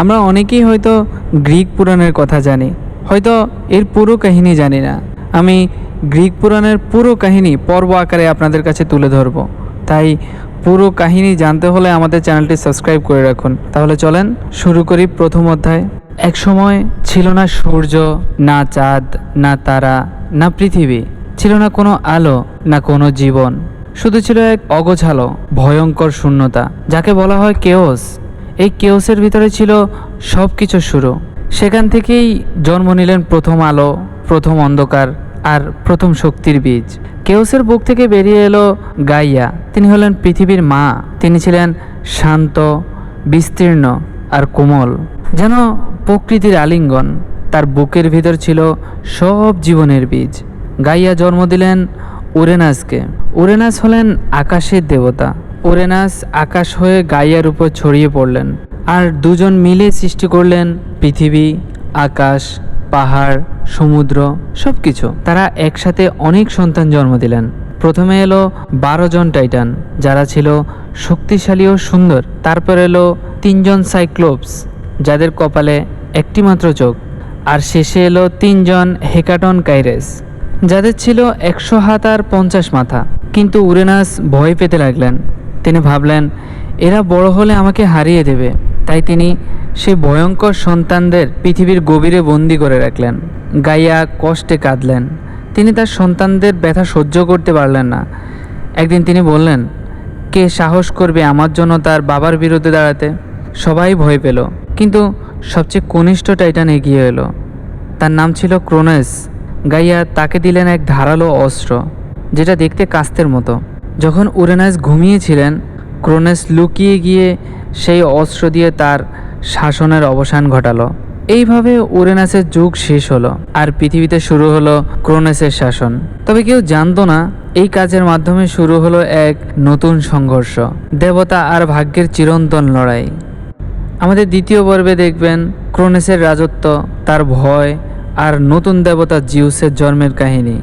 আমরা অনেকেই হয়তো গ্রিক পুরাণের কথা জানি, হয়তো এর পুরো কাহিনী জানি না। আমি গ্রিক পুরাণের পুরো কাহিনী পর্ব আকারে আপনাদের কাছে তুলে ধরব। তাই পুরো কাহিনী জানতে হলে আমাদের চ্যানেলটি সাবস্ক্রাইব করে রাখুন। তাহলে চলেন শুরু করি প্রথম অধ্যায়। এক সময় ছিল না সূর্য, না চাঁদ, না তারা, না পৃথিবী। ছিল না কোনো আলো, না কোনো জীবন। শুধু ছিল এক অগোছালো, ভয়ঙ্কর শূন্যতা, যাকে বলা হয় কেওস এই কেওসের ভিতরে ছিল সব কিছু শুরু। সেখান থেকেই জন্ম নিলেন প্রথম আলো, প্রথম অন্ধকার আর প্রথম শক্তির বীজ। কেওসের বুক থেকে বেরিয়ে এলো গাইয়া। তিনি হলেন পৃথিবীর মা। তিনি ছিলেন শান্ত, বিস্তীর্ণ আর কোমল, যেন প্রকৃতির আলিঙ্গন। তার বুকের ভিতর ছিল সব জীবনের বীজ। গাইয়া জন্ম দিলেন উরেনাসকে। উরেনাস হলেন আকাশের দেবতা। উরেনাস আকাশ হয়ে গাইয়ার উপর ছড়িয়ে পড়লেন। আর দুজন মিলে সৃষ্টি করলেন পৃথিবী, আকাশ, পাহাড়, সমুদ্র সব কিছু তারা একসাথে অনেক সন্তান জন্ম দিলেন। প্রথমে এলো বারো জন টাইটান, যারা ছিল শক্তিশালী ও সুন্দর। তারপর এলো তিনজন সাইক্লোপস, যাদের কপালে একটি মাত্র চোখ। আর শেষে এলো তিনজন হেকাটন কাইরেস, যাদের ছিল একশো হাত আর পঞ্চাশ মাথা। কিন্তু উরেনাস ভয় পেতে লাগলেন। তিনি ভাবলেন, এরা বড় হলে আমাকে হারিয়ে দেবে। তাই তিনি সেই ভয়ঙ্কর সন্তানদের পৃথিবীর গভীরে বন্দি করে রাখলেন, গাইয়া কষ্টে কাঁদলেন। তিনি তার সন্তানদের ব্যথা সহ্য করতে পারলেন না। একদিন তিনি বললেন, কে সাহস করবে আমার জন্য তার বাবার বিরুদ্ধে দাঁড়াতে? সবাই ভয় পেল, কিন্তু সবচেয়ে কনিষ্ঠ টাইটান এগিয়ে এলো। তার নাম ছিল ক্রোনেস। গাইয়া তাকে দিলেন এক ধারালো অস্ত্র, যেটা দেখতে কাস্তের মতো। যখন উরেনাস ঘুমিয়েছিলেন, ক্রোনেস লুকিয়ে গিয়ে সেই অস্ত্র দিয়ে তার শাসনের অবসান ঘটালো। এইভাবে উরেনাসের যুগ শেষ হলো আর পৃথিবীতে শুরু হলো ক্রোনেসের শাসন। তবে কেউ জানতো না, এই কাজের মাধ্যমে শুরু হলো এক নতুন সংঘর্ষ। দেবতা আর ভাগ্যের চিরন্তন লড়াই। আমাদের দ্বিতীয় পর্বে দেখবেন ক্রোনেসের রাজত্ব, তার ভয় আর নতুন দেবতা জিউসের জন্মের কাহিনী।